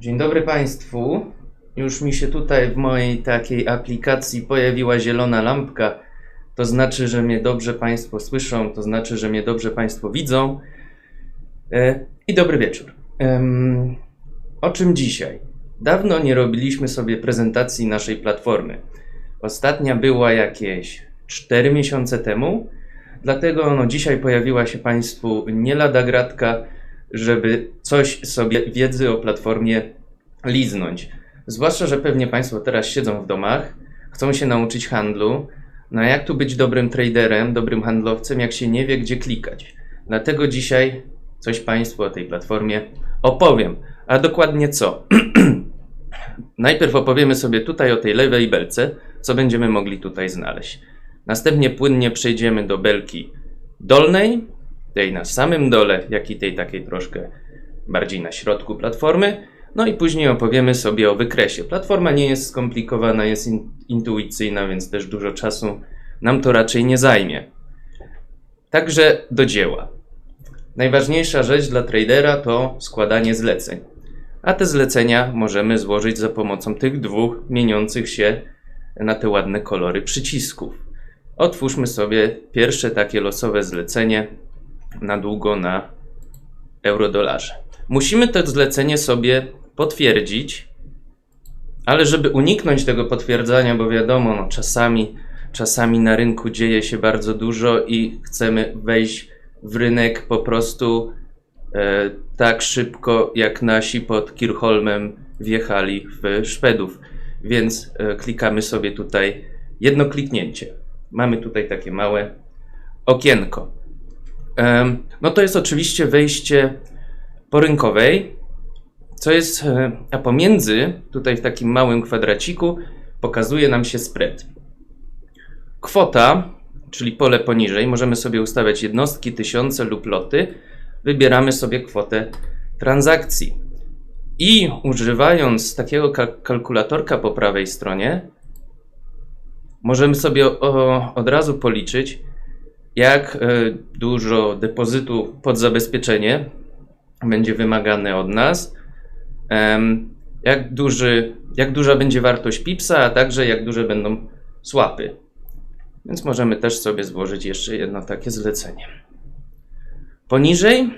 Dzień dobry Państwu. Już mi się tutaj w mojej takiej aplikacji pojawiła zielona lampka. To znaczy, że mnie dobrze Państwo słyszą, to znaczy, że mnie dobrze Państwo widzą. E, I dobry wieczór. O czym dzisiaj? Dawno nie robiliśmy sobie prezentacji naszej platformy. Ostatnia była jakieś 4 miesiące temu, dlatego no, dzisiaj pojawiła się Państwu nie lada gratka, żeby coś sobie wiedzy o platformie liznąć. Zwłaszcza, że pewnie Państwo teraz siedzą w domach, chcą się nauczyć handlu. No jak tu być dobrym traderem, dobrym handlowcem, jak się nie wie, gdzie klikać? Dlatego dzisiaj coś Państwu o tej platformie opowiem. A dokładnie co? Najpierw opowiemy sobie tutaj o tej lewej belce, co będziemy mogli tutaj znaleźć. Następnie płynnie przejdziemy do belki dolnej, tej na samym dole, jak i tej takiej troszkę bardziej na środku platformy. No i później opowiemy sobie o wykresie. Platforma nie jest skomplikowana, jest in, intuicyjna, więc też dużo czasu nam to raczej nie zajmie. Także do dzieła. Najważniejsza rzecz dla tradera to składanie zleceń. A te zlecenia możemy złożyć za pomocą tych dwóch mieniących się na te ładne kolory przycisków. Otwórzmy sobie pierwsze takie losowe zlecenie na długo na eurodolarze. Musimy to zlecenie sobie potwierdzić, ale żeby uniknąć tego potwierdzania, bo wiadomo, no czasami, czasami na rynku dzieje się bardzo dużo i chcemy wejść w rynek po prostu e, tak szybko, jak nasi pod Kirchholmem wjechali w Szwedów. Więc e, klikamy sobie tutaj jedno kliknięcie. Mamy tutaj takie małe okienko. No to jest oczywiście wejście po rynkowej, co jest, e, a pomiędzy, tutaj w takim małym kwadraciku, pokazuje nam się spread. Kwota, czyli pole poniżej, możemy sobie ustawiać jednostki, tysiące lub loty. Wybieramy sobie kwotę transakcji. I używając takiego kal- kalkulatorka po prawej stronie, możemy sobie od razu policzyć, jak e, dużo depozytu pod zabezpieczenie będzie wymagane od nas, jak, duży, jak duża będzie wartość pipsa, a także jak duże będą słapy. Więc możemy też sobie złożyć jeszcze jedno takie zlecenie. Poniżej,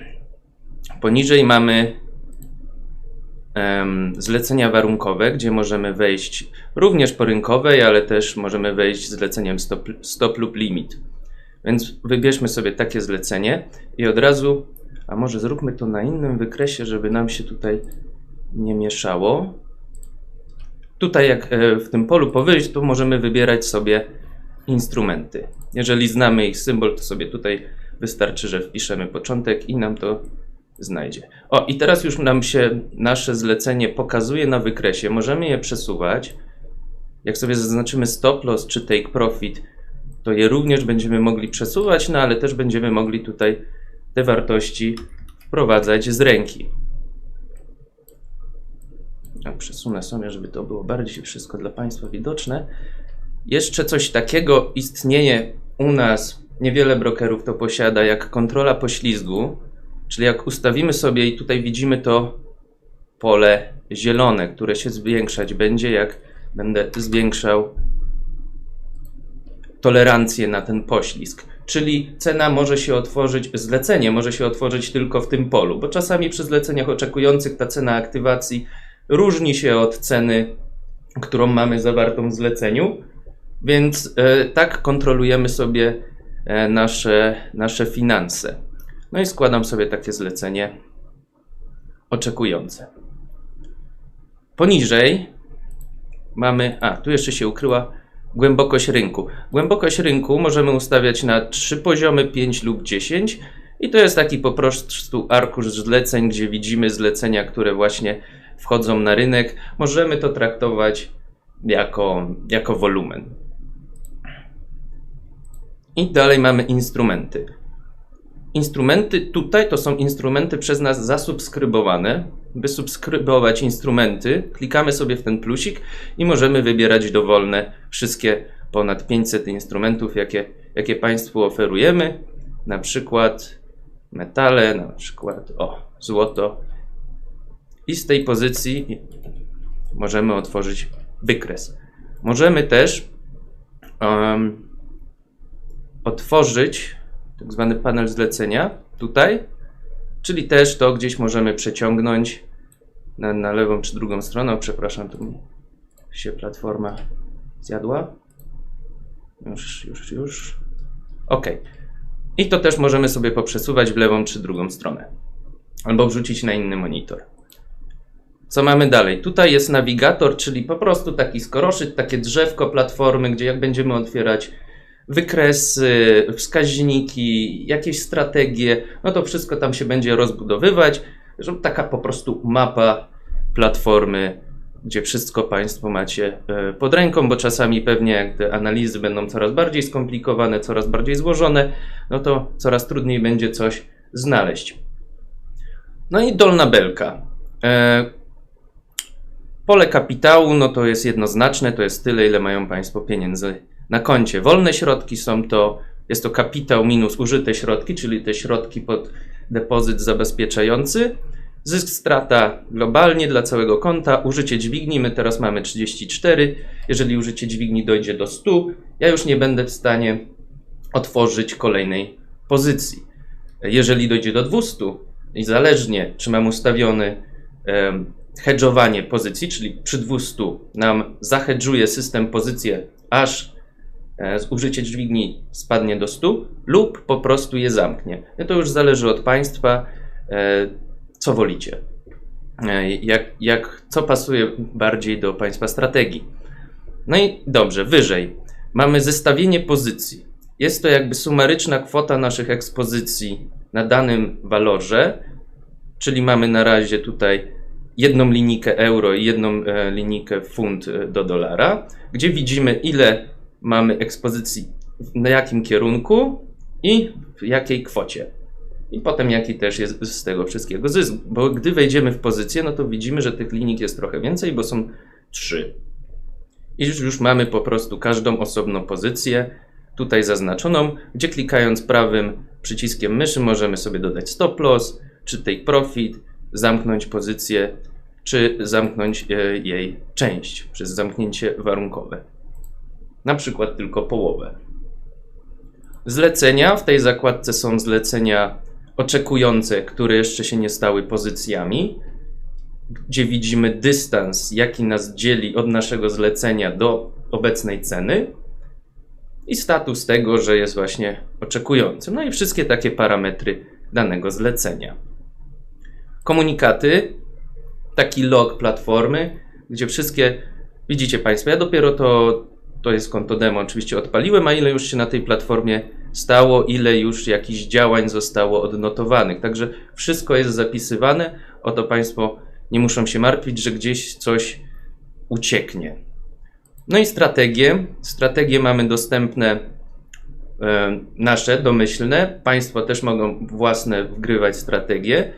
poniżej mamy em, zlecenia warunkowe, gdzie możemy wejść również po rynkowej, ale też możemy wejść zleceniem stop, stop lub limit. Więc wybierzmy sobie takie zlecenie i od razu, a może zróbmy to na innym wykresie, żeby nam się tutaj nie mieszało. Tutaj jak e, w tym polu powyżej, to możemy wybierać sobie instrumenty. Jeżeli znamy ich symbol, to sobie tutaj wystarczy, że wpiszemy początek i nam to znajdzie. O, i teraz już nam się nasze zlecenie pokazuje na wykresie. Możemy je przesuwać. Jak sobie zaznaczymy stop loss czy take profit, to je również będziemy mogli przesuwać, no ale też będziemy mogli tutaj te wartości wprowadzać z ręki. Ja przesunę sobie, żeby to było bardziej wszystko dla Państwa widoczne. Jeszcze coś takiego istnieje u nas, niewiele brokerów to posiada, jak kontrola poślizgu, czyli jak ustawimy sobie i tutaj widzimy to pole zielone, które się zwiększać będzie, jak będę zwiększał tolerancję na ten poślizg. Czyli cena może się otworzyć, zlecenie może się otworzyć tylko w tym polu, bo czasami przy zleceniach oczekujących ta cena aktywacji różni się od ceny, którą mamy zawartą w zleceniu, więc e, tak kontrolujemy sobie e, nasze, nasze finanse. No i składam sobie takie zlecenie oczekujące. Poniżej mamy, a tu jeszcze się ukryła głębokość rynku. Głębokość rynku możemy ustawiać na 3 poziomy, 5 lub 10 i to jest taki po prostu arkusz zleceń, gdzie widzimy zlecenia, które właśnie wchodzą na rynek. Możemy to traktować jako, jako wolumen. I dalej mamy instrumenty. Instrumenty tutaj to są instrumenty przez nas zasubskrybowane. By subskrybować instrumenty, klikamy sobie w ten plusik i możemy wybierać dowolne wszystkie ponad 500 instrumentów, jakie, jakie Państwu oferujemy. Na przykład metale, na przykład o, złoto i z tej pozycji możemy otworzyć wykres. Możemy też um, otworzyć tak zwany panel zlecenia tutaj, czyli też to gdzieś możemy przeciągnąć na, na lewą czy drugą stronę. Przepraszam, tu mi się platforma zjadła. Już, już, już. OK. I to też możemy sobie poprzesuwać w lewą czy drugą stronę. Albo wrzucić na inny monitor. Co mamy dalej? Tutaj jest nawigator, czyli po prostu taki skoroszyt, takie drzewko platformy, gdzie jak będziemy otwierać wykresy, wskaźniki, jakieś strategie, no to wszystko tam się będzie rozbudowywać, że taka po prostu mapa platformy, gdzie wszystko Państwo macie e, pod ręką, bo czasami pewnie jak te analizy będą coraz bardziej skomplikowane, coraz bardziej złożone, no to coraz trudniej będzie coś znaleźć. No i dolna belka. E, pole kapitału, no to jest jednoznaczne, to jest tyle, ile mają Państwo pieniędzy na koncie. Wolne środki są to, jest to kapitał minus użyte środki, czyli te środki pod depozyt zabezpieczający. Zysk strata globalnie dla całego konta, użycie dźwigni, my teraz mamy 34. Jeżeli użycie dźwigni dojdzie do 100, ja już nie będę w stanie otworzyć kolejnej pozycji. Jeżeli dojdzie do 200 i zależnie czy mam ustawiony um, hedżowanie pozycji, czyli przy 200 nam zahedżuje system pozycję aż E, użycie dźwigni spadnie do 100 lub po prostu je zamknie. No to już zależy od Państwa, e, co wolicie. E, jak, jak, co pasuje bardziej do Państwa strategii. No i dobrze, wyżej mamy zestawienie pozycji. Jest to jakby sumaryczna kwota naszych ekspozycji na danym walorze, czyli mamy na razie tutaj jedną linijkę euro i jedną linijkę funt do dolara, gdzie widzimy ile mamy ekspozycji na jakim kierunku i w jakiej kwocie. I potem jaki też jest z tego wszystkiego zysk. Bo gdy wejdziemy w pozycję, no to widzimy, że tych linii jest trochę więcej, bo są trzy. I już, już mamy po prostu każdą osobną pozycję tutaj zaznaczoną, gdzie klikając prawym przyciskiem myszy możemy sobie dodać stop loss, czy take profit, zamknąć pozycję, czy zamknąć e, jej część przez zamknięcie warunkowe na przykład tylko połowę. Zlecenia w tej zakładce są zlecenia oczekujące, które jeszcze się nie stały pozycjami, gdzie widzimy dystans, jaki nas dzieli od naszego zlecenia do obecnej ceny i status tego, że jest właśnie oczekujący. No i wszystkie takie parametry danego zlecenia. Komunikaty, taki log platformy, gdzie wszystkie, widzicie Państwo, ja dopiero to to jest konto demo, oczywiście odpaliłem, a ile już się na tej platformie stało, ile już jakichś działań zostało odnotowanych. Także wszystko jest zapisywane, o to Państwo nie muszą się martwić, że gdzieś coś ucieknie. No i strategie. Strategie mamy dostępne e, nasze, domyślne. Państwo też mogą własne wgrywać strategie.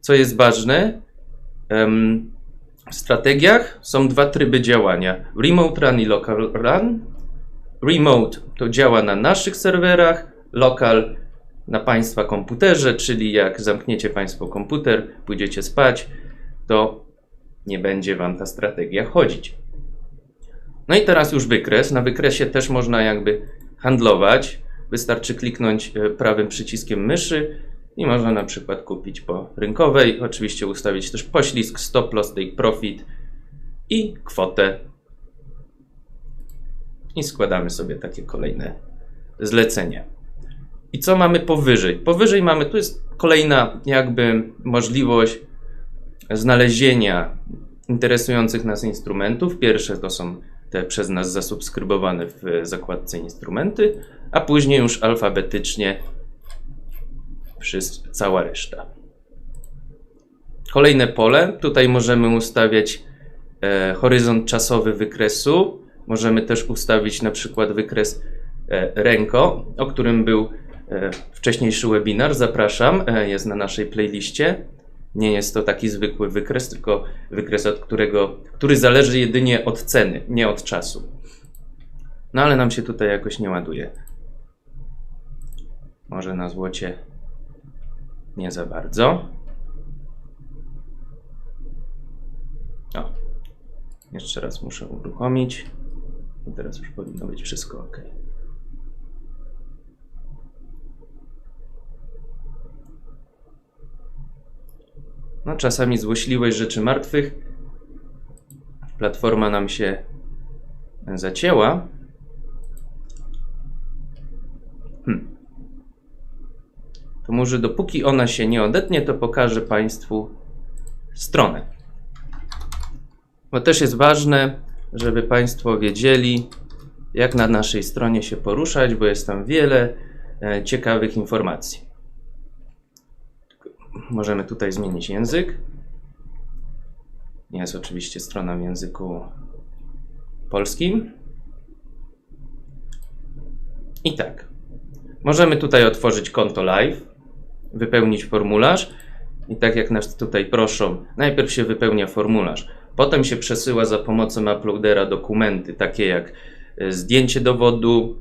Co jest ważne, w strategiach są dwa tryby działania: Remote Run i Local Run. Remote to działa na naszych serwerach, local na Państwa komputerze, czyli jak zamkniecie Państwo komputer, pójdziecie spać, to nie będzie Wam ta strategia chodzić. No i teraz już wykres. Na wykresie też można jakby handlować. Wystarczy kliknąć e, prawym przyciskiem myszy i można na przykład kupić po rynkowej, oczywiście ustawić też poślizg, stop loss, take profit i kwotę i składamy sobie takie kolejne zlecenia. I co mamy powyżej? Powyżej mamy, tu jest kolejna jakby możliwość znalezienia interesujących nas instrumentów. Pierwsze to są te przez nas zasubskrybowane w zakładce instrumenty, a później już alfabetycznie cała reszta. Kolejne pole. Tutaj możemy ustawiać e, horyzont czasowy wykresu. Możemy też ustawić na przykład wykres e, ręko, o którym był e, wcześniejszy webinar. Zapraszam, e, jest na naszej playliście. Nie jest to taki zwykły wykres, tylko wykres, od którego, który zależy jedynie od ceny, nie od czasu. No ale nam się tutaj jakoś nie ładuje. Może na złocie nie za bardzo. Jeszcze raz muszę uruchomić. I teraz już powinno być wszystko ok. No, czasami złośliwość rzeczy martwych. Platforma nam się zacięła. To może dopóki ona się nie odetnie, to pokażę Państwu stronę. Bo też jest ważne, żeby Państwo wiedzieli, jak na naszej stronie się poruszać, bo jest tam wiele e, ciekawych informacji. Możemy tutaj zmienić język. Jest oczywiście strona w języku polskim. I tak. Możemy tutaj otworzyć konto live, wypełnić formularz. I tak jak nas tutaj proszą, najpierw się wypełnia formularz, potem się przesyła za pomocą uploadera dokumenty, takie jak e, zdjęcie dowodu,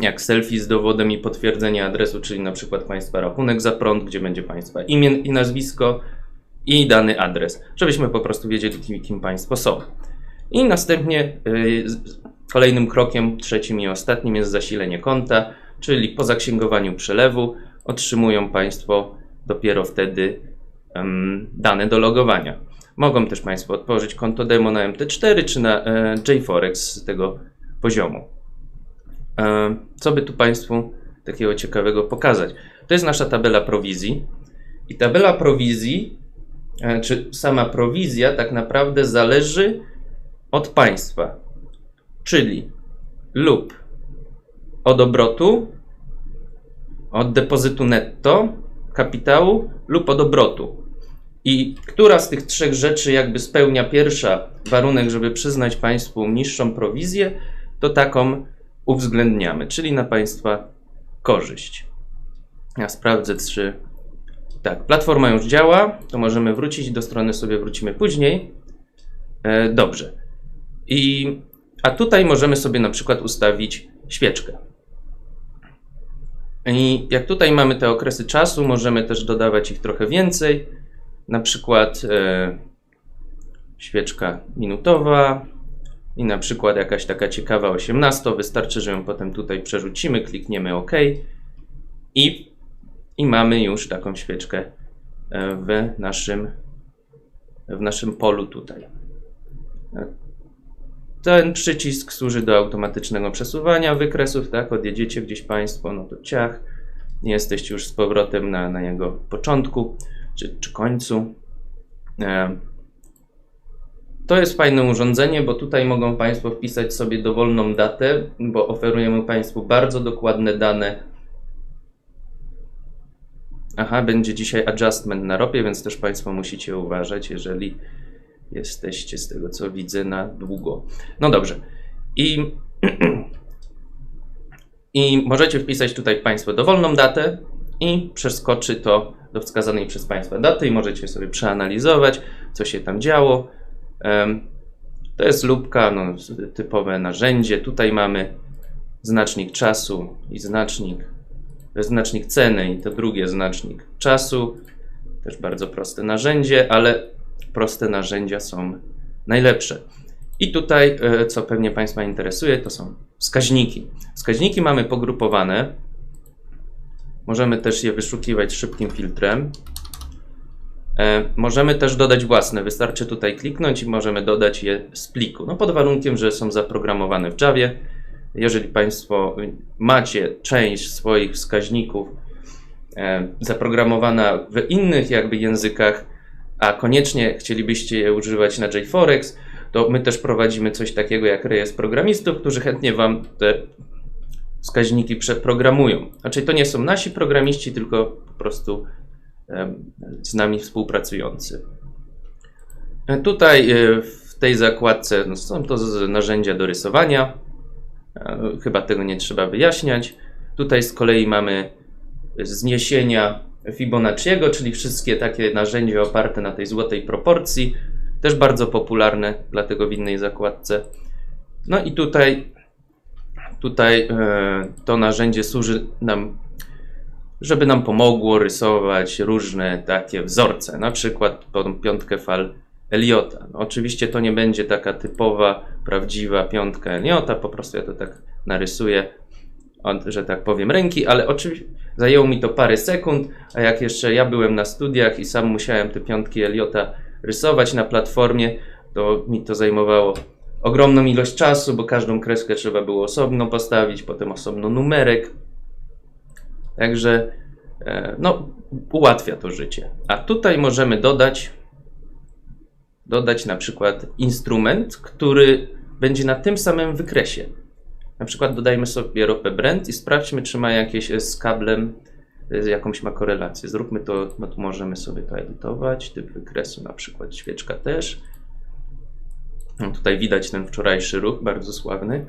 jak selfie z dowodem i potwierdzenie adresu, czyli na przykład Państwa rachunek za prąd, gdzie będzie Państwa imię i nazwisko i dany adres, żebyśmy po prostu wiedzieli, kim, kim Państwo są. I następnie yy, kolejnym krokiem, trzecim i ostatnim jest zasilenie konta, czyli po zaksięgowaniu przelewu otrzymują Państwo dopiero wtedy um, dane do logowania. Mogą też Państwo otworzyć konto demo na MT4 czy na e, JForex z tego poziomu. E, co by tu Państwu takiego ciekawego pokazać? To jest nasza tabela prowizji. I tabela prowizji, e, czy sama prowizja, tak naprawdę zależy od państwa, czyli lub od obrotu, od depozytu netto, kapitału lub od obrotu. I która z tych trzech rzeczy jakby spełnia pierwsza warunek, żeby przyznać Państwu niższą prowizję, to taką uwzględniamy, czyli na Państwa korzyść. Ja sprawdzę, czy tak, platforma już działa, to możemy wrócić do strony, sobie wrócimy później. E, dobrze. I, a tutaj możemy sobie na przykład ustawić świeczkę. I jak tutaj mamy te okresy czasu, możemy też dodawać ich trochę więcej. Na przykład e, świeczka minutowa, i na przykład jakaś taka ciekawa 18, wystarczy, że ją potem tutaj przerzucimy, klikniemy OK i, i mamy już taką świeczkę e, w naszym, w naszym polu tutaj. Ten przycisk służy do automatycznego przesuwania wykresów, tak? Odjedziecie gdzieś Państwo, no to ciach, jesteście już z powrotem na, na jego początku czy, czy końcu. E, to jest fajne urządzenie, bo tutaj mogą Państwo wpisać sobie dowolną datę, bo oferujemy Państwu bardzo dokładne dane. Aha, będzie dzisiaj adjustment na ropie, więc też Państwo musicie uważać, jeżeli jesteście z tego co widzę na długo. No dobrze. I, i możecie wpisać tutaj Państwo dowolną datę i przeskoczy to do wskazanej przez Państwa daty i możecie sobie przeanalizować, co się tam działo. To jest lubka, no, typowe narzędzie. Tutaj mamy znacznik czasu i znacznik, znacznik ceny i to drugie znacznik czasu. Też bardzo proste narzędzie, ale proste narzędzia są najlepsze. I tutaj, e, co pewnie Państwa interesuje, to są wskaźniki. Wskaźniki mamy pogrupowane. Możemy też je wyszukiwać szybkim filtrem. E, możemy też dodać własne. Wystarczy tutaj kliknąć i możemy dodać je z pliku. No pod warunkiem, że są zaprogramowane w Javie. Jeżeli Państwo macie część swoich wskaźników e, zaprogramowana w innych jakby językach, a koniecznie chcielibyście je używać na JForex, to my też prowadzimy coś takiego jak rejestr programistów, którzy chętnie Wam te wskaźniki przeprogramują. Znaczy to nie są nasi programiści, tylko po prostu z nami współpracujący. E, tutaj e, w tej zakładce no, są to narzędzia do rysowania. E, chyba tego nie trzeba wyjaśniać. Tutaj z kolei mamy zniesienia Fibonacciego, czyli wszystkie takie narzędzia oparte na tej złotej proporcji. Też bardzo popularne, dlatego w innej zakładce. No i tutaj, tutaj to narzędzie służy nam żeby nam pomogło rysować różne takie wzorce, na przykład piątkę fal Eliota. No, oczywiście to nie będzie taka typowa, prawdziwa piątka Eliota, po prostu ja to tak narysuję że tak powiem, ręki, ale oczywiście zajęło mi to parę sekund, a jak jeszcze ja byłem na studiach i sam musiałem te piątki Eliota rysować na platformie, to mi to zajmowało ogromną ilość czasu, bo każdą kreskę trzeba było osobno postawić, potem osobno numerek. Także e, no, ułatwia to życie. A tutaj możemy dodać dodać na przykład instrument, który będzie na tym samym wykresie. Na przykład dodajmy sobie ropę Brent i sprawdźmy, czy ma jakieś z kablem, z jakąś ma korelację. Zróbmy to, no tu możemy sobie to edytować, typ wykresu na przykład świeczka też. No tutaj widać ten wczorajszy ruch, bardzo sławny.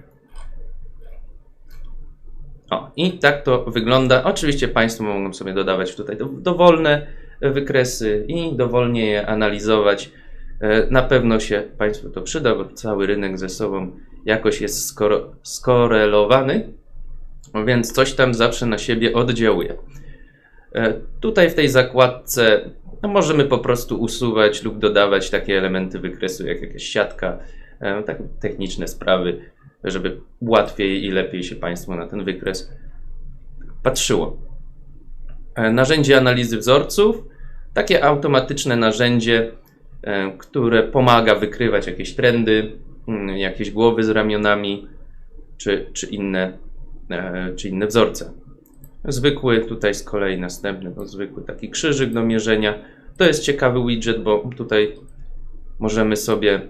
O, i tak to wygląda. Oczywiście Państwo mogą sobie dodawać tutaj dowolne wykresy i dowolnie je analizować. E, na pewno się Państwu to przyda, bo cały rynek ze sobą jakoś jest skoro, skorelowany, więc coś tam zawsze na siebie oddziałuje. E, tutaj w tej zakładce no, możemy po prostu usuwać lub dodawać takie elementy wykresu, jak jakaś siatka, e, tak techniczne sprawy, żeby łatwiej i lepiej się Państwu na ten wykres patrzyło. Narzędzie analizy wzorców, takie automatyczne narzędzie, E, które pomaga wykrywać jakieś trendy, jakieś głowy z ramionami, czy, czy, inne, e, czy inne wzorce. Zwykły, tutaj z kolei następny, to zwykły taki krzyżyk do mierzenia. To jest ciekawy widget, bo tutaj możemy sobie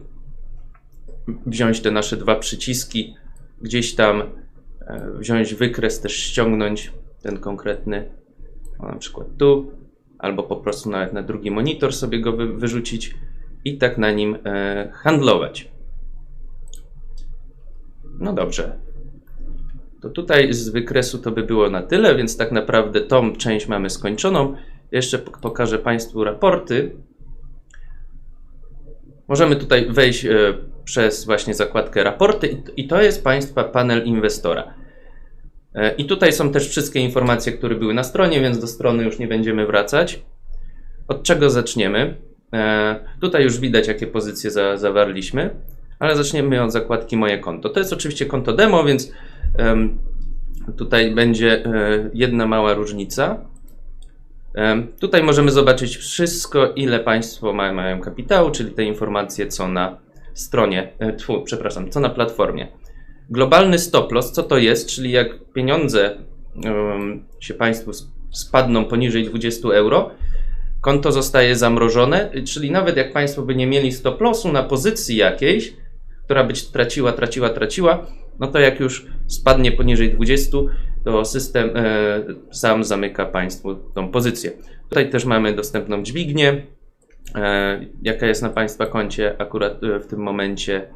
wziąć te nasze dwa przyciski, gdzieś tam e, wziąć wykres, też ściągnąć ten konkretny, na przykład tu, albo po prostu nawet na drugi monitor sobie go wy, wyrzucić i tak na nim e, handlować. No dobrze. To tutaj z wykresu to by było na tyle, więc tak naprawdę tą część mamy skończoną. Jeszcze pokażę Państwu raporty. Możemy tutaj wejść e, przez właśnie zakładkę raporty i to jest Państwa panel inwestora. E, I tutaj są też wszystkie informacje, które były na stronie, więc do strony już nie będziemy wracać. Od czego zaczniemy? E, tutaj już widać, jakie pozycje za, zawarliśmy, ale zaczniemy od zakładki Moje konto. To jest oczywiście konto demo, więc tutaj będzie e, jedna mała różnica. Tutaj możemy zobaczyć wszystko, ile Państwo mają, kapitału, czyli te informacje, co na stronie, tfu, przepraszam, co na platformie. Globalny stop loss, co to jest? Czyli jak pieniądze um, się Państwu spadną poniżej 20 euro, konto zostaje zamrożone, czyli nawet jak Państwo by nie mieli stop lossu na pozycji jakiejś, która by traciła, traciła, traciła, no to jak już spadnie poniżej 20, to system e, sam zamyka Państwu tą pozycję. Tutaj też mamy dostępną dźwignię, e, jaka jest na Państwa koncie akurat e, w tym momencie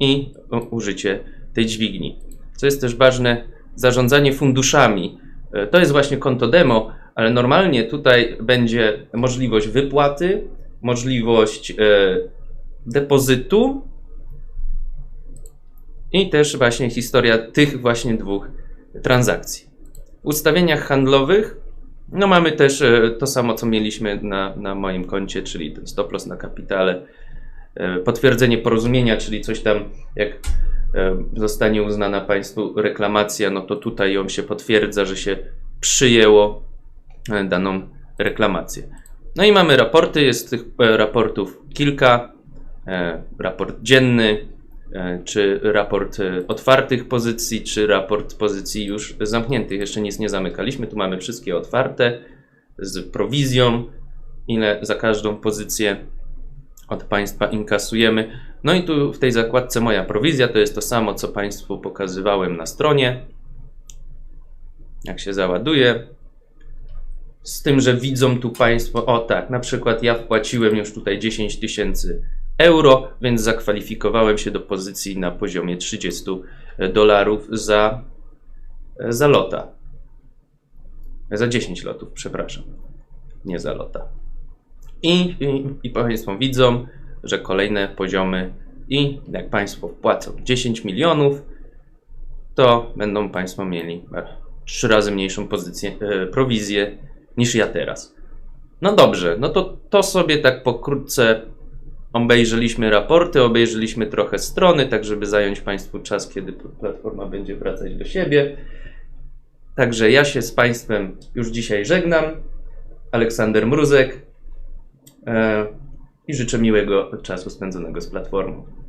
i użycie tej dźwigni. Co jest też ważne, zarządzanie funduszami. E, to jest właśnie konto demo, ale normalnie tutaj będzie możliwość wypłaty, możliwość e, depozytu i też właśnie historia tych właśnie dwóch transakcji. W ustawieniach handlowych no mamy też e, to samo, co mieliśmy na, na moim koncie, czyli ten stop loss na kapitale, potwierdzenie porozumienia, czyli coś tam jak E, zostanie uznana Państwu reklamacja, no to tutaj ją się potwierdza, że się przyjęło e, daną reklamację. No i mamy raporty, jest tych e, raportów kilka. Raport dzienny, czy raport otwartych pozycji, czy raport pozycji już zamkniętych. Jeszcze nic nie zamykaliśmy, tu mamy wszystkie otwarte z prowizją, ile za każdą pozycję od Państwa inkasujemy. No i tu w tej zakładce moja prowizja to jest to samo, co Państwu pokazywałem na stronie. Jak się załaduje. Z tym, że widzą tu Państwo, o tak, na przykład ja wpłaciłem już tutaj 10 tysięcy euro, więc zakwalifikowałem się do pozycji na poziomie 30 dolarów za, za lota. Za 10 lotów, przepraszam. Nie za lota. I, i, i Państwo widzą, że kolejne poziomy i jak Państwo wpłacą 10 milionów, to będą Państwo mieli trzy razy mniejszą pozycję, e, prowizję niż ja teraz. No dobrze, no to to sobie tak pokrótce Obejrzeliśmy raporty, obejrzeliśmy trochę strony, tak żeby zająć Państwu czas, kiedy platforma będzie wracać do siebie. Także ja się z Państwem już dzisiaj żegnam. Aleksander Mruzek e, i życzę miłego czasu spędzonego z platformą.